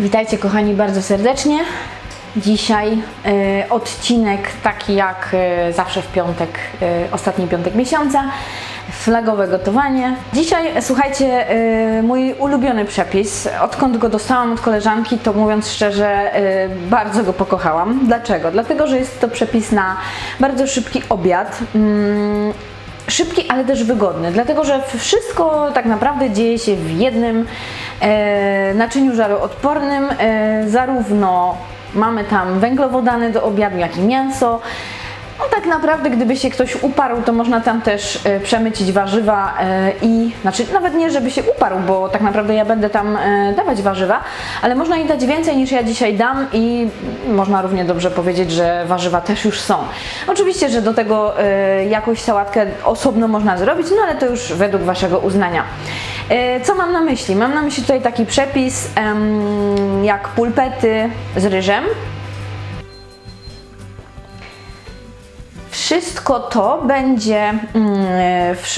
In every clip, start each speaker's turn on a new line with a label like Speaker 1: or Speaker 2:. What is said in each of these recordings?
Speaker 1: Witajcie kochani bardzo serdecznie. Dzisiaj e, odcinek taki jak e, zawsze w piątek, e, ostatni piątek miesiąca, flagowe gotowanie. Dzisiaj słuchajcie, e, mój ulubiony przepis, odkąd go dostałam od koleżanki, to mówiąc szczerze, e, bardzo go pokochałam. Dlaczego? Dlatego, że jest to przepis na bardzo szybki obiad. Mm, szybki, ale też wygodny, dlatego że wszystko tak naprawdę dzieje się w jednym naczyniu żaroodpornym. E, zarówno mamy tam węglowodany do obiadu, jak i mięso. No tak naprawdę, gdyby się ktoś uparł, to można tam też e, przemycić warzywa e, i, znaczy nawet nie, żeby się uparł, bo tak naprawdę ja będę tam e, dawać warzywa, ale można ich dać więcej niż ja dzisiaj dam i można równie dobrze powiedzieć, że warzywa też już są. Oczywiście, że do tego jakąś sałatkę osobno można zrobić, no ale to już według Waszego uznania. Co mam na myśli? Mam na myśli tutaj taki przepis jak pulpety z ryżem, Wszystko to będzie mm,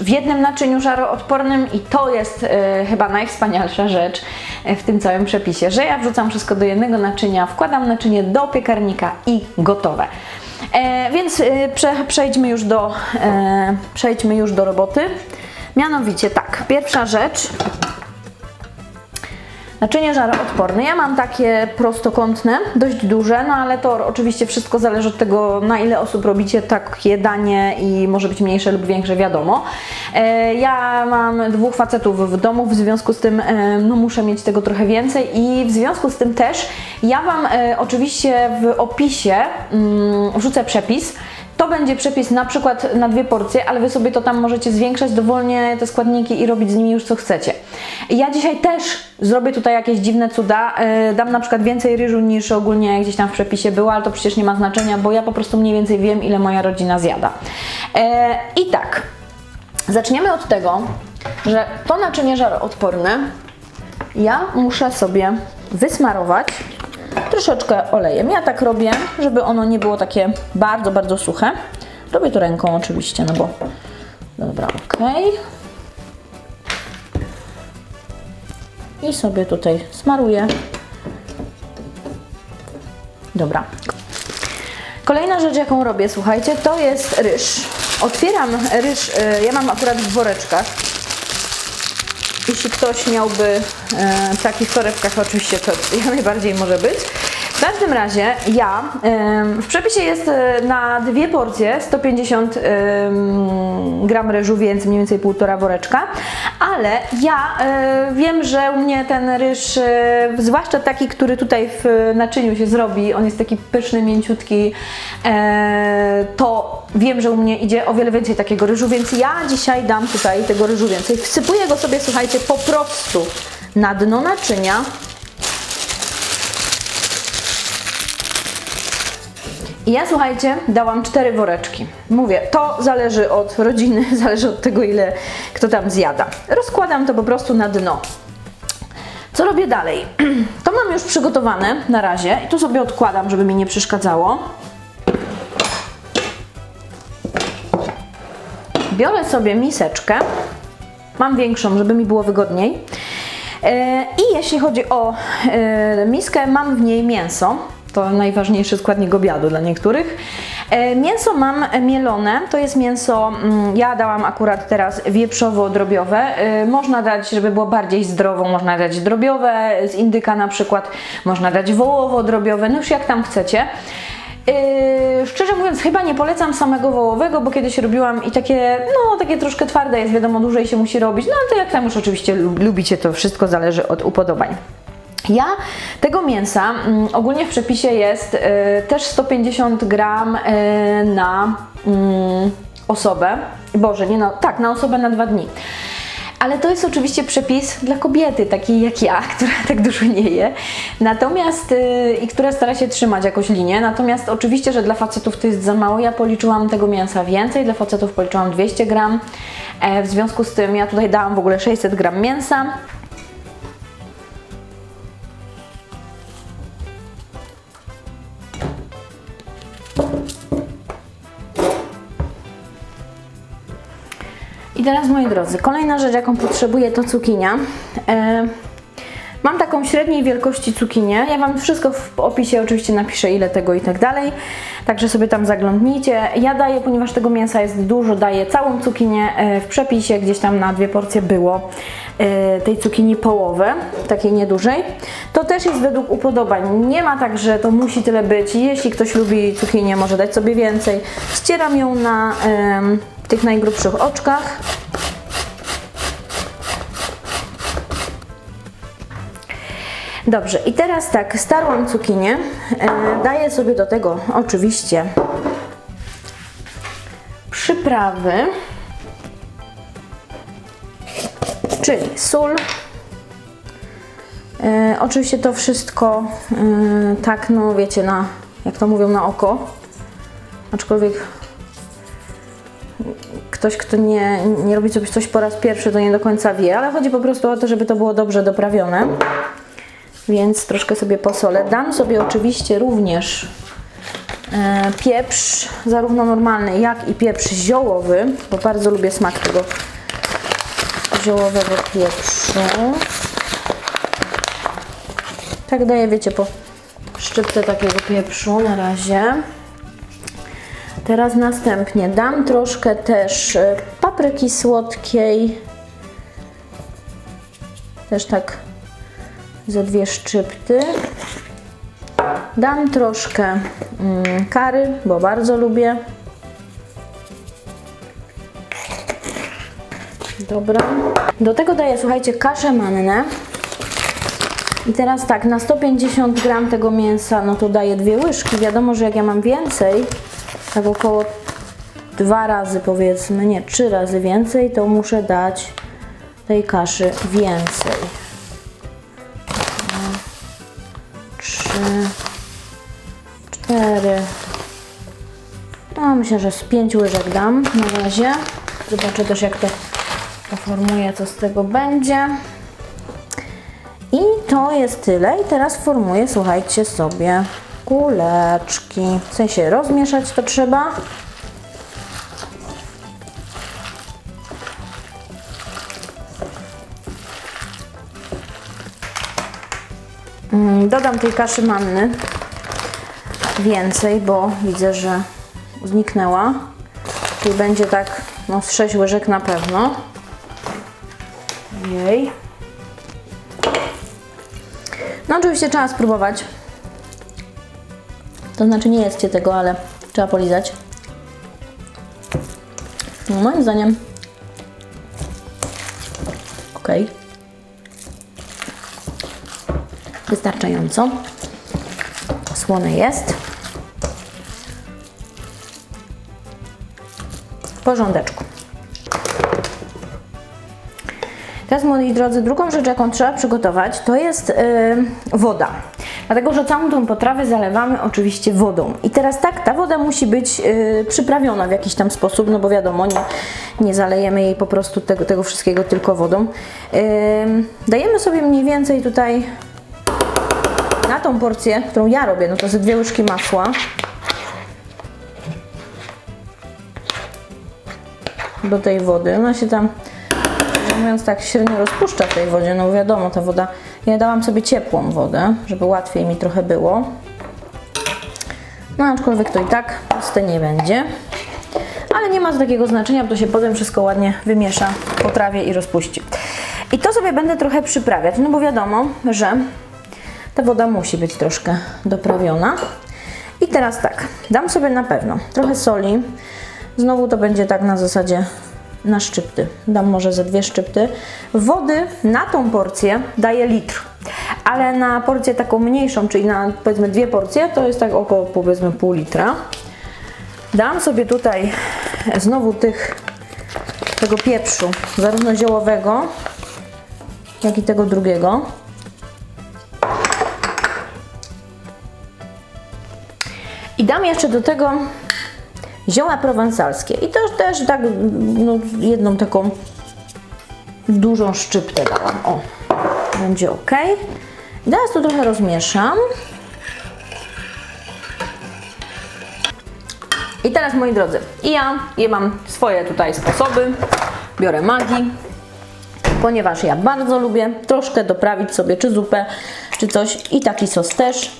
Speaker 1: w, jednym naczyniu żaroodpornym i to jest e, chyba najwspanialsza rzecz e, w tym całym przepisie, że ja wrzucam wszystko do jednego naczynia, wkładam naczynie do piekarnika i gotowe. E, więc prze, przejdźmy, już do, przejdźmy już do roboty. Mianowicie tak, pierwsza rzecz, Naczynie żaroodporne. Ja mam takie prostokątne, dość duże, no ale to oczywiście wszystko zależy od tego, na ile osób robicie takie danie i może być mniejsze lub większe, wiadomo. E, Ja mam dwóch facetów w domu, w związku z tym e, no, muszę mieć tego trochę więcej i w związku z tym też ja Wam e, oczywiście w opisie mm, wrzucę przepis. To będzie przepis na przykład na dwie porcje, ale Wy sobie to tam możecie zwiększać dowolnie te składniki i robić z nimi już co chcecie. Ja dzisiaj też zrobię tutaj jakieś dziwne cuda. Yy, Dam na przykład więcej ryżu niż ogólnie gdzieś tam w przepisie było, ale to przecież nie ma znaczenia, bo ja po prostu mniej więcej wiem, ile moja rodzina zjada. Yy, I tak, zaczniemy od tego, że to naczynie żaroodporne ja muszę sobie wysmarować troszeczkę olejem. Ja tak robię, żeby ono nie było takie bardzo, bardzo suche. Robię to ręką oczywiście, no bo... Dobra, ok. I sobie tutaj smaruję. Dobra. Kolejna rzecz, jaką robię, słuchajcie, to jest ryż. Otwieram ryż, y, ja mam akurat w woreczkach. Jeśli ktoś miałby e, w torebkach, oczywiście to jak najbardziej może być. W każdym razie ja, w przepisie jest e, na dwie porcje 150 em, gram ryżu, więc mniej więcej półtora woreczka, ale ja e, wiem, że u mnie ten ryż, e, zwłaszcza taki, który tutaj w naczyniu się zrobi, on jest taki pyszny, mięciutki, to wiem, że u mnie idzie o wiele więcej takiego ryżu, więc ja dzisiaj dam tutaj tego ryżu więcej. Wsypuję go sobie, słuchajcie, po prostu na dno naczynia. I ja słuchajcie, dałam cztery woreczki. Mówię, to zależy od rodziny, zależy od tego, ile kto tam zjada. Rozkładam to po prostu na dno. Co robię dalej? To mam już przygotowane na razie i tu sobie odkładam, żeby mi nie przeszkadzało. Biorę sobie miseczkę. Mam większą, żeby mi było wygodniej. E, I jeśli chodzi o e, miskę, mam w niej mięso. To najważniejszy składnik obiadu dla niektórych. E, Mięso mam mielone, to jest mięso, mm, ja dałam akurat teraz wieprzowo-drobiowe. E, Można dać, żeby było bardziej zdrowo, można dać drobiowe, z indyka na przykład, można dać wołowo-drobiowe, no już jak tam chcecie. Yy, szczerze mówiąc, chyba nie polecam samego wołowego, bo kiedyś robiłam i takie, no takie troszkę twarde jest, wiadomo, dłużej się musi robić, no ale to jak tam już oczywiście lu- lubicie, to wszystko zależy od upodobań. Ja tego mięsa mm, ogólnie w przepisie jest y, też 150 gram y, na mm, osobę. Boże, nie na, tak, na osobę na dwa dni. Ale to jest oczywiście przepis dla kobiety, takiej jak ja, która tak dużo nie je. Natomiast y, i która stara się trzymać jakąś linię. Natomiast oczywiście, że dla facetów to jest za mało. Ja policzyłam tego mięsa więcej, dla facetów policzyłam 200 gram. E, w związku z tym ja tutaj dałam w ogóle 600 gram mięsa. I teraz moi drodzy, kolejna rzecz jaką potrzebuję to cukinia. E, Mam taką średniej wielkości cukinię. Ja Wam wszystko w opisie oczywiście napiszę, ile tego i tak dalej. Także sobie tam zaglądnijcie. Ja daję, ponieważ tego mięsa jest dużo, daję całą cukinię. E, W przepisie gdzieś tam na dwie porcje było e, tej cukinii połowę, takiej niedużej. To też jest według upodobań. Nie ma tak, że to musi tyle być. Jeśli ktoś lubi cukinię, może dać sobie więcej. Ścieram ją na tych najgrubszych oczkach. Dobrze, i teraz tak, starłam cukinię. E, daję sobie do tego oczywiście przyprawy, czyli sól. E, oczywiście to wszystko e, tak, no wiecie, na, jak to mówią, na oko. Aczkolwiek ktoś, kto nie, nie robi sobie coś po raz pierwszy, to nie do końca wie, ale chodzi po prostu o to, żeby to było dobrze doprawione więc troszkę sobie posolę. Dam sobie oczywiście również e, pieprz, zarówno normalny, jak i pieprz ziołowy, bo bardzo lubię smak tego ziołowego pieprzu. Tak daję, wiecie, po szczypce takiego pieprzu na razie. Teraz następnie dam troszkę też e, papryki słodkiej. Też tak ze dwie szczypty. Dam troszkę mm, kary, bo bardzo lubię. Dobra. Do tego daję, słuchajcie, kaszę mannę. I teraz tak, na 150 gram tego mięsa, no to daję dwie łyżki. Wiadomo, że jak ja mam więcej, tak około dwa razy powiedzmy, nie, trzy razy więcej, to muszę dać tej kaszy więcej. trzy, cztery. No, myślę, że z pięć łyżek dam na razie. Zobaczę też, jak to poformuję, co z tego będzie. I to jest tyle. I teraz formuję, słuchajcie sobie, kuleczki. W sensie rozmieszać to trzeba. Mm, Dodam tej kaszy manny więcej, bo widzę, że zniknęła. Czyli będzie tak no, z 6 łyżek na pewno. Jej. No oczywiście trzeba spróbować. To znaczy nie jedzcie tego, ale trzeba polizać. No, moim zdaniem ok. Wystarczająco. Słone jest. W porządeczku. Teraz, moi drodzy, drugą rzecz, jaką trzeba przygotować, to jest yy, woda. Dlatego, że całą tą potrawę zalewamy oczywiście wodą. I teraz tak, ta woda musi być yy, przyprawiona w jakiś tam sposób, no bo wiadomo, nie, nie zalejemy jej po prostu tego, tego wszystkiego tylko wodą. Yy, dajemy sobie mniej więcej tutaj na tą porcję, którą ja robię, no to ze dwie łyżki masła. Do tej wody. Ona się tam, mówiąc, tak średnio rozpuszcza w tej wodzie. No wiadomo, ta woda. Ja dałam sobie ciepłą wodę, żeby łatwiej mi trochę było. No aczkolwiek to i tak proste nie będzie. Ale nie ma takiego znaczenia, bo to się potem wszystko ładnie wymiesza w potrawie i rozpuści. I to sobie będę trochę przyprawiać, no bo wiadomo, że ta woda musi być troszkę doprawiona. I teraz tak, dam sobie na pewno trochę soli. Znowu to będzie tak na zasadzie na szczypty. Dam może ze dwie szczypty. Wody na tą porcję daję litr. Ale na porcję taką mniejszą, czyli na powiedzmy dwie porcje, to jest tak około powiedzmy pół litra. Dam sobie tutaj znowu tych, tego pieprzu, zarówno ziołowego, jak i tego drugiego. I dam jeszcze do tego zioła prowansalskie. I to też tak no, jedną taką dużą szczyptę dałam. O, będzie ok. Teraz to trochę rozmieszam. I teraz moi drodzy, i ja je mam swoje tutaj sposoby. Biorę magi, ponieważ ja bardzo lubię troszkę doprawić sobie czy zupę, czy coś i taki sos też.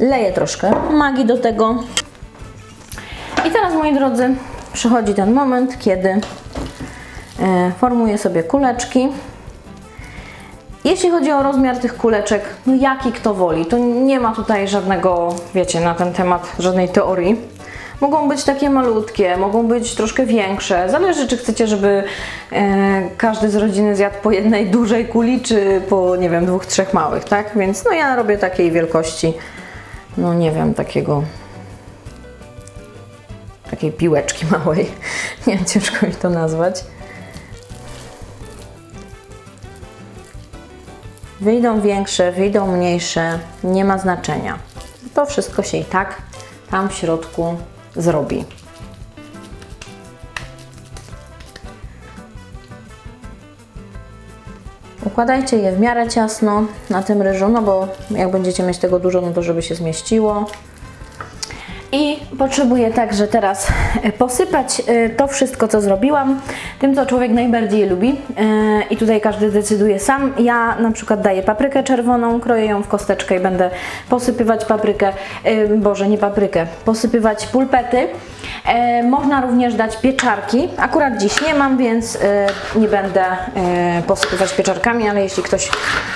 Speaker 1: Leję troszkę magii do tego. I teraz, moi drodzy, przychodzi ten moment, kiedy e, formuję sobie kuleczki. Jeśli chodzi o rozmiar tych kuleczek, no jaki kto woli, to nie ma tutaj żadnego, wiecie, na ten temat żadnej teorii. Mogą być takie malutkie, mogą być troszkę większe. Zależy, czy chcecie, żeby e, każdy z rodziny zjadł po jednej dużej kuli, czy po, nie wiem, dwóch, trzech małych, tak? Więc no ja robię takiej wielkości, no nie wiem, takiego takiej piłeczki małej. Nie wiem, ciężko mi to nazwać. Wyjdą większe, wyjdą mniejsze, nie ma znaczenia. To wszystko się i tak tam w środku zrobi. Układajcie je w miarę ciasno na tym ryżu, no bo jak będziecie mieć tego dużo, no to żeby się zmieściło. I potrzebuję także teraz e, posypać e, to wszystko, co zrobiłam, tym, co człowiek najbardziej lubi. E, I tutaj każdy decyduje sam. Ja na przykład daję paprykę czerwoną, kroję ją w kosteczkę i będę posypywać paprykę, boże, nie paprykę, posypywać pulpety. Można również dać pieczarki. Akurat dziś nie mam, więc nie będę posypywać pieczarkami, ale jeśli ktoś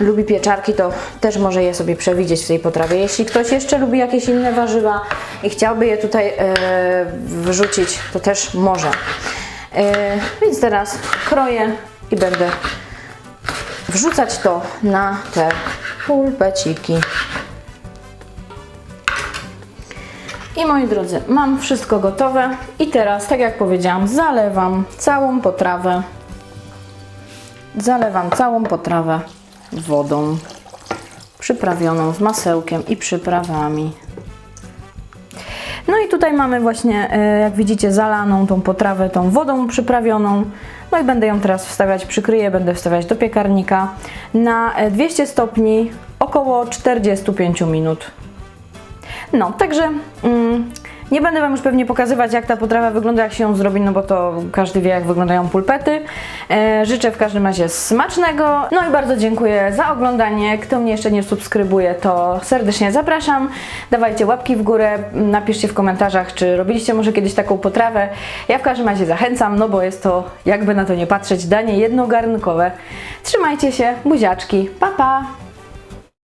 Speaker 1: lubi pieczarki, to też może je sobie przewidzieć w tej potrawie. Jeśli ktoś jeszcze lubi jakieś inne warzywa i chciałby je tutaj e, wrzucić, to też może. E, więc teraz kroję i będę wrzucać to na te pulpeciki. I moi drodzy, mam wszystko gotowe i teraz, tak jak powiedziałam, zalewam całą potrawę. Zalewam całą potrawę wodą przyprawioną z masełkiem i przyprawami. No i tutaj mamy właśnie, e, jak widzicie, zalaną tą potrawę tą wodą przyprawioną. No i będę ją teraz wstawiać, przykryję, będę wstawiać do piekarnika na e, 200 stopni około 45 minut. No, także mm, nie będę Wam już pewnie pokazywać, jak ta potrawa wygląda, jak się ją zrobi, no bo to każdy wie, jak wyglądają pulpety. E, życzę w każdym razie smacznego. No i bardzo dziękuję za oglądanie. Kto mnie jeszcze nie subskrybuje, to serdecznie zapraszam. Dawajcie łapki w górę, napiszcie w komentarzach, czy robiliście może kiedyś taką potrawę. Ja w każdym razie zachęcam, no bo jest to, jakby na to nie patrzeć, danie jednogarnkowe. Trzymajcie się, buziaczki, pa pa!